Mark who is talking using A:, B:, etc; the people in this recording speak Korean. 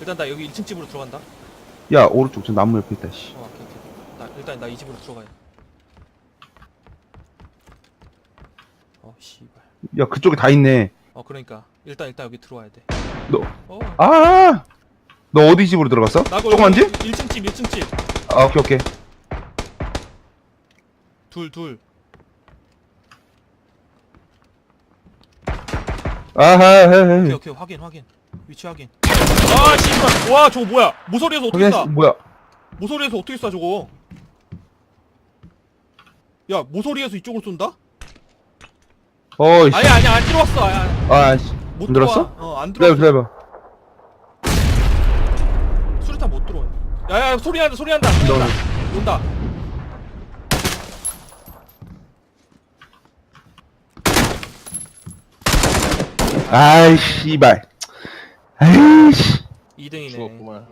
A: 일단 나 여기 1층 집으로 들어간다.
B: 야 오른쪽 저 나무 옆에 있다 씨
A: 어, 오케이, 오케이. 나 일단 나 이 집으로 들어가야. 돼. 어, 씨발.
B: 야 그쪽에 다 있네
A: 어, 그러니까 일단 일단 여기 들어와야 돼.
B: 너
A: 어.
B: 아! 너 어디 집으로 들어갔어?
A: 나고
B: 조그만 집?
A: 1층 집, 1층 집.
B: 아 오케이 오케이
A: 둘, 둘.
B: 아하 헤,
A: 오케이,
B: 헤.
A: 오케이. 확인, 확인. 위치 확인. 아, 씨발. 와, 저거 뭐야? 모서리에서 어떻게 쏴?
B: 뭐야
A: 모서리에서 어떻게 쏴 저거? 야, 모서리에서 이쪽으로 쏜다?
B: 어이씨
A: 아니, 아니, 안 들어왔어. 아니.
B: 아씨
A: 못
B: 안 들어왔어?
A: 들어와. 어, 안
B: 기다려
A: 들어왔어.
B: 기다려봐
A: 수류탄 못 들어와요. 야, 야, 소리 난다, 소리 난다. 소리 난다. 온다.
B: 아이 씨발 아이씨
A: 2등이네.
C: 죽었구만.